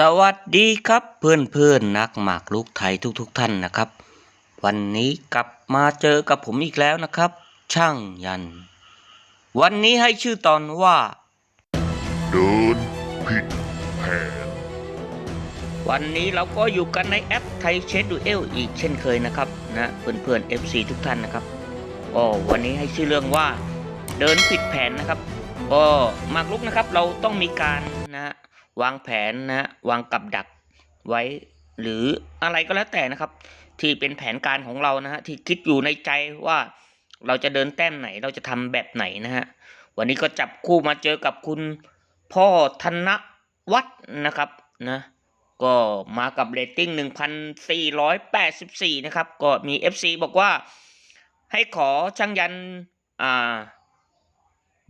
สวัสดีครับเพื่อนเพื่อนๆนักหมากรุกไทยทุกๆทท่านนะครับ วันนี้กลับมาเจอกับผมอีกแล้วนะครับ ช่างยัน วันนี้ให้ชื่อตอนว่า เดินผิดแผนวันนี้เราก็อยู่กันในแอปไทยเชดดูเอลอีกเช่นเคยนะครับนะเพื่อนเพื่อนๆ FC ทุกท่านนะครับก็วันนี้ให้ชื่อเรื่องว่า เดินผิดแผนนะครับก็หมากรุกนะครับเราต้องมีการนะฮะ วางแผนนะวางกับดักไว้ หรืออะไรก็แล้วแต่นะครับ ที่เป็นแผนการของเรานะฮะที่คิดอยู่ในใจว่าเราจะเดินแต้มไหนเราจะทำแบบไหนนะฮะวันนี้ก็จับคู่มาเจอกับคุณพ่อธนวัฒน์นะครับนะก็มากับเรตติ้ง 1,484 นะครับ ก็มี FC บอกว่าให้ขอช่างยันอ่า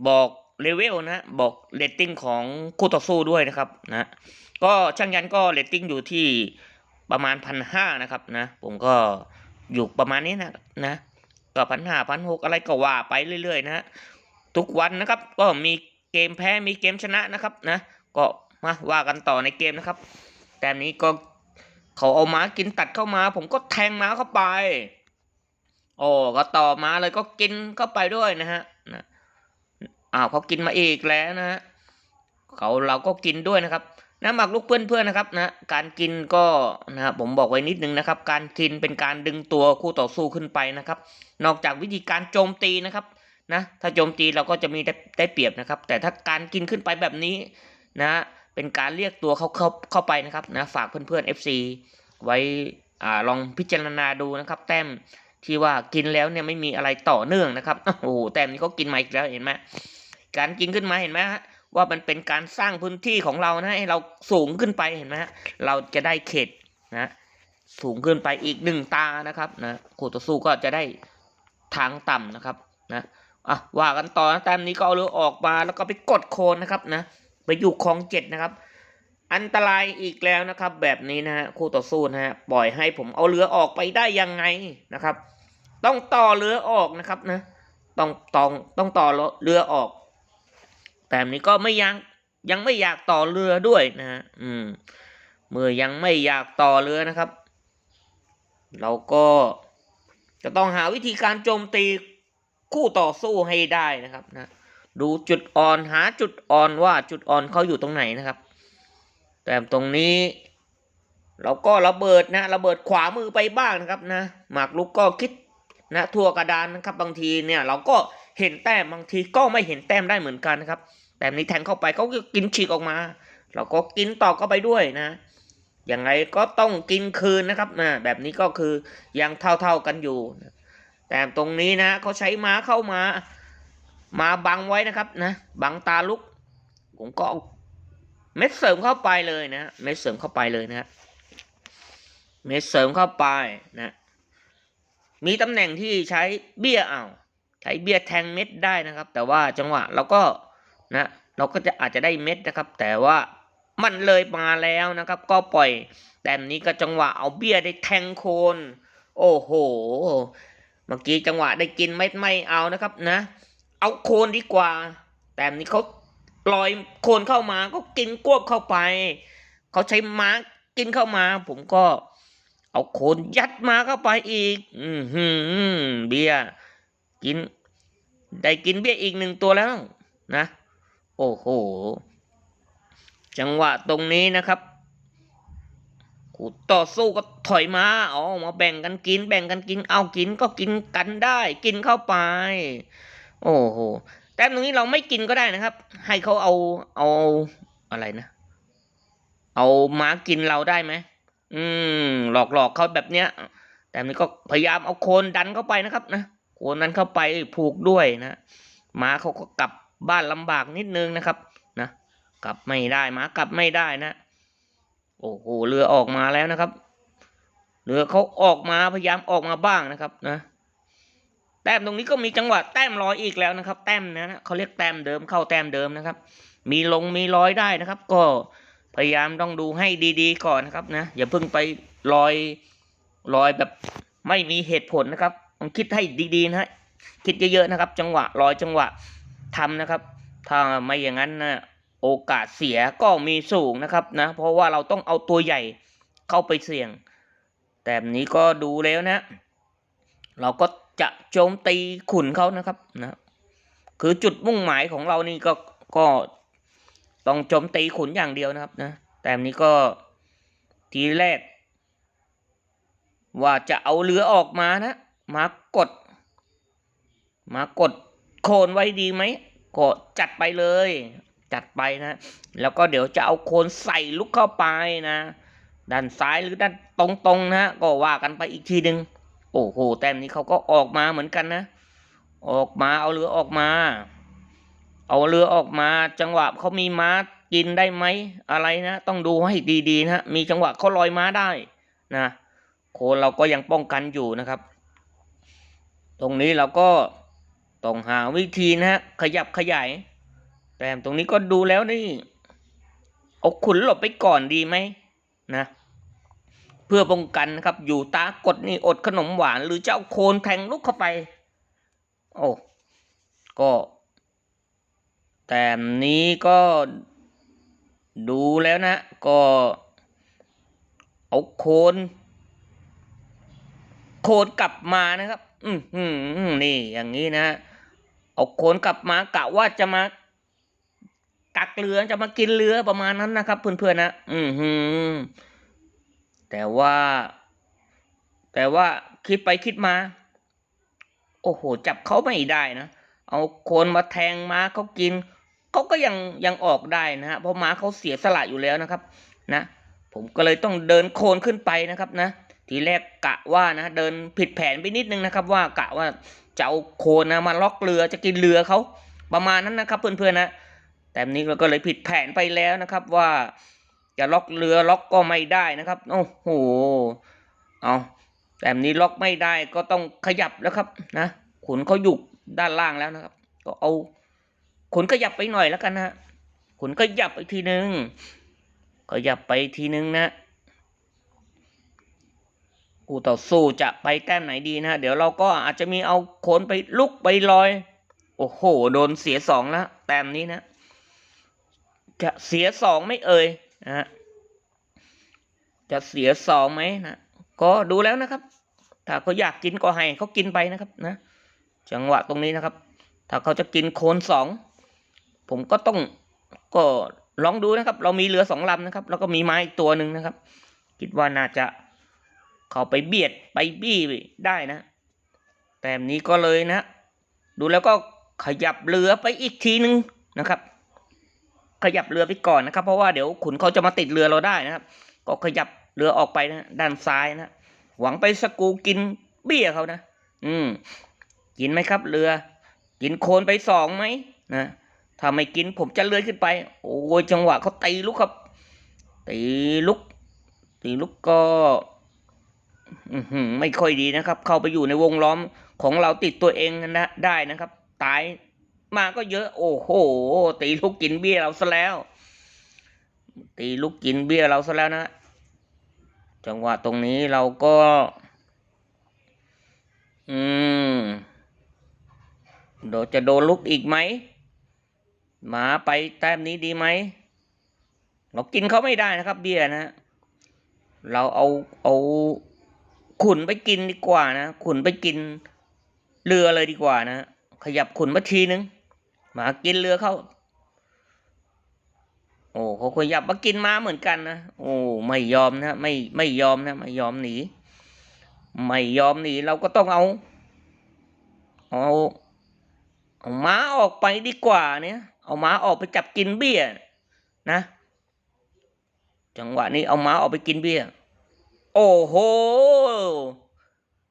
บอก เลเวลนะบอกเรตติ้งของคู่ต่อสู้ด้วยนะครับนะก็ช่างยันก็เรตติ้งอยู่ที่ประมาณพันห้านะครับนะ ผมก็อยู่ประมาณนี้นะนะก็พันห้าพันหกอะไรก็ว่าไปเรื่อยๆนะฮะทุกวันนะครับก็มีเกมแพ้มีเกมชนะนะครับนะก็มาว่ากันต่อในเกมนะครับ แต่นี้ก็เขาเอาม้ากินตัดเข้ามา ผมก็แทงม้าเข้าไป โอ้ก็ต่อมาเลยก็กินเข้าไปด้วยนะฮะ อ้าวเขากินมาอีกแล้วนะฮะเขาเราก็กินด้วยนะครับนะหมักลูกเพื่อนๆนะครับนะการกินก็นะครับผมบอกไว้นิดนึงนะครับ การกินเป็นการดึงตัวคู่ต่อสู้ขึ้นไปนะครับ นอกจากวิธีการโจมตีนะครับนะถ้าโจมตีเราก็จะมีได้ได้เปรียบนะครับ แต่ถ้าการกินขึ้นไปแบบนี้นะเป็นการเรียกตัวเขาเข้าเข้าไปนะครับนะฝากเพื่อนๆ FC ไว้อ่าลองพิจารณาดูนะครับ แต้มที่ว่ากินแล้วเนี่ยไม่มีอะไรต่อเนื่องนะครับโอ้โหแต้มนี้เขากินมาอีกแล้วเห็นไหม การกินขึ้นมาเห็นไหมฮะว่ามันเป็นการสร้างพื้นที่ของเรานะให้เราสูงขึ้นไปเห็นไหมฮะเราจะได้เขตนะสูงขึ้นไปอีกหนึ่งตานะครับนะคู่ต่อสู้ก็จะได้ทางต่ำนะครับนะอะว่ากันต่อนะแต้มนี้ก็เอาเรือออกมาแล้วก็ไปกดโคนนะครับนะไปอยู่คลองเจ็ดนะครับ อันตรายอีกแล้วนะครับ แบบนี้นะฮะคู่ต่อสู้นะฮะปล่อยให้ผมเอาเรือออกไปได้ยังไงนะครับ ต้องต่อเรือออกนะครับนะต้องต้องต้องต่อเรือออก แต่นี้ก็ไม่ยังยังไม่อยากต่อเรือด้วยนะฮะอืม เมื่อยังไม่อยากต่อเรือนะครับ เราก็จะต้องหาวิธีการโจมตีคู่ต่อสู้ให้ได้นะครับนะดูจุดอ่อนหาจุดอ่อนว่าจุดอ่อนเขาอยู่ตรงไหนนะครับ แต่ตรงนี้ เราก็ระเบิดนะระเบิดขวามือไปบ้างนะครับนะหมากลุกก็คิดนะทั่วกระดานนะครับบางทีเนี่ย เราก็ เห็นแต้มบางทีก็ไม่เห็นแต้มได้เหมือนกันนะครับ แต่นี้แทงเข้าไปเขาก็กินฉีกออกมา เราก็กินต่อเข้าไปด้วยนะอย่างไรก็ต้องกินคืนนะครับนะแบบนี้ก็คือยังเท่าๆกันอยู่ แต่ตรงนี้นะเขาใช้ม้าเข้ามา มาบังไว้นะครับนะบังตาลุก ผมก็เอาเม็ดเสริมเข้าไปเลยนะเม็ดเสริมเข้าไปเลยนะเม็ดเสริมเข้าไปนะมีตำแหน่งที่ใช้เบี้ยเอา ใช้เบี้ยแทงเม็ดได้นะครับ แต่ว่าจังหวะเราก็นะเราก็จะอาจจะได้เม็ดนะครับ แต่ว่ามันเลยมาแล้วนะครับ ก็ปล่อยแต่นี้ก็จังหวะเอาเบี้ยได้แทงโคน โอ้โห เมื่อกี้จังหวะได้กินเม็ดไม่เอานะครับนะ เอาโคนดีกว่า แต่นี้เขาลอยโคนเข้ามาก็กินกวบเข้าไป เขาใช้ม้ากินเข้ามา ผมก็ เอาโคนยัดมาเข้าไปอีก อือหือเบียร์กิน ได้กินเบี้ยอีกหนึ่งตัวแล้วนะ โอ้โห จังหวะตรงนี้นะครับคู่ต่อสู้ก็ถอยมาเอมาแบ่งกันกิน แบ่งกันกิน เอากินก็กินกันได้ กินเข้าไป โอ้โห แต้มตรงนี้เราไม่กินก็ได้นะครับ ให้เขาเอาเอาอะไรนะ เอาม้ากินเราได้ไหม อืม หลอกหลอกเขาแบบเนี้ย แต่นี้ก็พยายามเอาโคนดันเข้าไปนะครับนะ โคนนั้นเข้าไปผูกด้วยนะหมาเขาก็กลับบ้านลำบากนิดนึงนะครับนะกลับไม่ได้หมากลับไม่ได้นะ โอ้โหเรือออกมาแล้วนะครับเรือเขาออกมาพยายามออกมาบ้างนะครับนะแต้มตรงนี้ก็มีจังหวะแต้มลอยอีกแล้วนะครับ แต้มนะเขาเรียกแต้มเดิมเข้าแต้มเดิมนะครับ มีลงมีรอยได้นะครับ ก็พยายามต้องดูให้ดีๆก่อนนะครับนะอย่าเพิ่งไปลอยลอยแบบไม่มีเหตุผลนะครับ ต้องคิดให้ดีๆนะฮะคิดเยอะๆนะครับ จังหวะลอยจังหวะทำนะครับ ถ้าไม่อย่างนั้นนะโอกาสเสียก็มีสูงนะครับนะ เพราะว่าเราต้องเอาตัวใหญ่เข้าไปเสี่ยง แต่นี้ก็ดูแล้วนะ เราก็จะโจมตีขุนเขานะครับนะ คือจุดมุ่งหมายของเรานี่ก็ก็ต้องโจมตีขุนอย่างเดียวนะครับนะ แต่นี้ก็ทีแรก ว่าจะเอาเรือออกมานะ มากด มากดโคนไว้ดีไหมก็จัดไปเลย จัดไปนะ แล้วก็เดี๋ยวจะเอาโคนใส่ลุกเข้าไปนะ ด้านซ้ายหรือด้านตรงๆนะก็ว่ากันไปอีกทีหนึ่งโอ้โหแต้มนี้เขาก็ออกมาเหมือนกันนะ ออกมาเอาเรือออกมา เอาเรือออกมาจังหวะเขามีม้ากินได้ไหมอะไรนะ ต้องดูให้ดีๆนะมีจังหวะเขาลอยม้าได้นะโคนเราก็ยังป้องกันอยู่นะครับ ตรงนี้เราก็ต้องหาวิธีนะฮะขยับขยาย แต่ตรงนี้ก็ดูแล้วนี่เอาขุนหลบไปก่อนดีไหมนะ เพื่อป้องกันนะครับอยู่ตากดนี่อดขนมหวานหรือจะเอาโคนแทงลุกเข้าไป โอ้ก็แต่นี้ก็ดูแล้วนะ ก็เอาโคน โคนกลับมานะครับ อืมอืมนี่อย่างนี้นะ เอาโคนกลับมากะว่าจะมากักเรือจะมากินเรือประมาณนั้นนะครับ เพื่อนๆนะอืมหืมแต่ว่า แต่ว่าคิดไปคิดมา โอ้โห จับเขาไม่ได้นะเอาโคนมาแทงม้าเขากินเขาก็ยังยังออกได้นะฮะเพราะม้าเขาเสียสละอยู่แล้วนะครับ นะ ผมก็เลยต้องเดินโคนขึ้นไปนะครับนะ ทีแรกกะว่านะเดินผิดแผนไปนิดนึงนะครับ ว่ากะว่าจะเอาโคนนะมาล็อกเรือจะกินเรือเขาประมาณนั้นนะครับ เพื่อนๆนะ แต่นี้เราก็เลยผิดแผนไปแล้วนะครับ ว่าจะล็อกเรือล็อกก็ไม่ได้นะครับโอ้โหเอาแต่นี้ล็อกไม่ได้ก็ต้องขยับแล้วครับนะขุนเขาอยู่ด้านล่างแล้วนะครับ ก็เอาขุนขยับไปหน่อยแล้วกันนะขุนขยับไปทีนึงขยับไปทีนึงนะ กูต่อสู้จะไปแต้มไหนดีนะ เดี๋ยวเราก็อาจจะมีเอาโคนไปลุกไปลอย โอ้โห โดนเสียสองแล้วแต้มนี้นะ จะเสียสองไหม่เอ่ยนะฮะจะเสียสองไหมนะก็ดูแล้วนะครับ ถ้าเขาอยากกินก็ให้เขากินไปนะครับนะ จังหวะตรงนี้นะครับ ถ้าเขาจะกินโคนสองผมก็ต้องก็ลองดูนะครับ เรามีเรือสองลำนะครับ แล้วก็มีไม้อีกตัวหนึ่งนะครับ คิดว่าน่าจะ เข้าไปเบียดไปบี้ได้นะ แต่นี้ก็เลยนะ ดูแล้วก็ขยับเรือไปอีกทีนึงนะครับ ขยับเรือไปก่อนนะครับ เพราะว่าเดี๋ยวขุนเขาจะมาติดเรือเราได้นะครับ ก็ขยับเรือออกไปนะด้านซ้ายนะหวังไปสกูกินเบี้ยเขานะ อืม กินไหมครับ เรือ กินโคลนไปสองไหมนะถ้าไม่กินผมจะเลื้อยขึ้นไป โอ้ยจังหวะเขาตีลุกครับ ตีลุก ตีลุกก็ ไม่ค่อยดีนะครับ เข้าไปอยู่ในวงล้อมของเราติดตัวเองนะได้นะครับ ตายมาก็เยอะ โอ้โห ตีลูกกินเบี้ยเราซะแล้ว ตีลูกกินเบี้ยเราซะแล้วนะ จังหวะตรงนี้เราก็ อืมโดจะโดนลุกอีกไหมหมาไปแต้มนี้ดีไหม เรากินเขาไม่ได้นะครับ เบี้ยนะ เราเอาเอา ขุนไปกินดีกว่านะ ขุนไปกินเรือเลยดีกว่านะ ขยับขุนมาทีนึง หมากินเรือเข้า โอ้เขาขยับมากินม้าเหมือนกันนะ โอ้ไม่ยอมนะไม่ไม่ยอมนะไม่ยอมหนี ไม่ยอมหนีเราก็ต้องเอา เอาเอาม้าออกไปดีกว่าเนี่ย เอาม้าออกไปจับกินเบี้ยนะ จังหวะนี้เอาม้าออกไปกินเบี้ย โอ้โห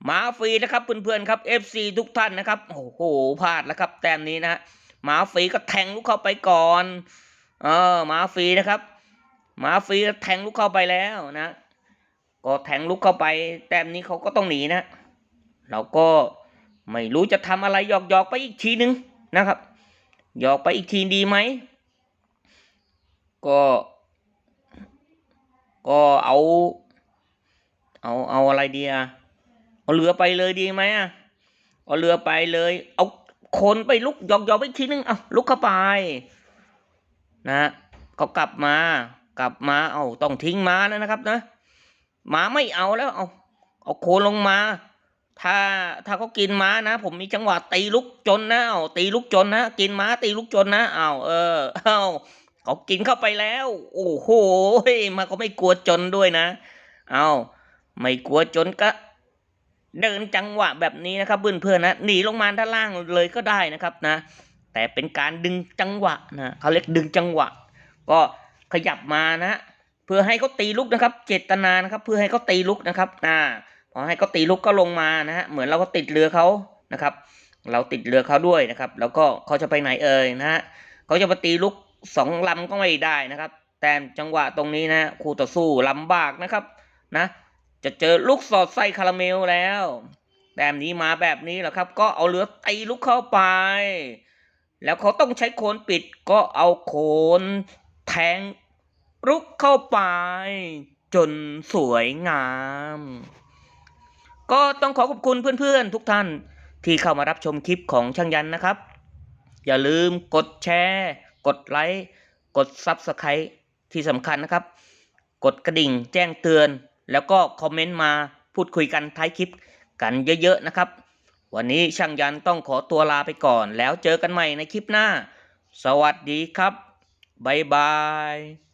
มาฟรีนะครับเพื่อนๆครับ FC ทุกท่านนะครับ โอ้โหพลาดแล้วครับ แต้มนี้นะฮะมาฟรีก็แทงลูกเข้าไปก่อน เออมาฟรีนะครับมาฟรีแทงลูกเข้าไปแล้วนะ ก็แทงลูกเข้าไป แต้มนี้เขาก็ต้องหนีนะ เราก็ไม่รู้จะทำอะไรหยอกๆไปอีกทีนึงนะครับหยอกไปอีกทีดีไหมก็ ก็เอา เอาเอาอะไรดีอะเอาเรือไปเลยดีไหมอะเอาเรือไปเลย เอาคนไปลุกยอกยอกไปทีนึงเอาลุกเข้าไป นะเขากลับมากลับมาเอาต้องทิ้งม้าแล้วนะครับนะม้าไม่เอาแล้วเอาเอาโคนลงมา ถ้าถ้าเขากินม้านะ ผมมีจังหวะตีลุกจนนะเอาตีลุกจนนะกินม้าตีลุกจนนะเอาเออเอาเขากินเข้าไปแล้ว โอ้โหมาก็ไม่กลัวจนด้วยนะ เอา ไม่กลัวจนก็เดินจังหวะแบบนี้นะครับเพื่อนๆนะหนีลงมาด้านล่างเลยก็ได้นะครับนะ แต่เป็นการดึงจังหวะนะเขาเรียกดึงจังหวะ ก็ขยับมานะเพื่อให้เขาตีลุกนะครับ เจตนานะครับ เพื่อให้เขาตีลุกนะครับอ่าพอให้เขาตีลุกก็ลงมานะฮะเหมือนเราก็ติดเรือเขานะครับ เราติดเรือเขาด้วยนะครับ แล้วก็เขาจะไปไหนเอ่ยนะฮะเขาจะมาตีลุกสองลำก็ไม่ได้นะครับ แต่จังหวะตรงนี้นะคู่ต่อสู้ลำบากนะครับนะ จะเจอลูกสอดไส้คาราเมลแล้วแบบนี้มาแบบนี้แหละครับ ก็เอาเรือตีลุกเข้าไป แล้วเขาต้องใช้โคนปิดก็เอาโคนแทงลุกเข้าไป จนสวยงาม ก็ต้องขอขอบคุณเพื่อนๆ ทุกท่านที่เข้ามารับชมคลิปของช่างยันนะครับ อย่าลืมกดแชร์ กดไลค์ กด Subscribe ที่สำคัญนะครับ กดกระดิ่งแจ้งเตือน แล้วก็คอมเมนต์มาพูดคุยกันท้ายคลิปกันเยอะๆนะครับ วันนี้ช่างยันต้องขอตัวลาไปก่อน แล้วเจอกันใหม่ในคลิปหน้า สวัสดีครับ บ๊ายบาย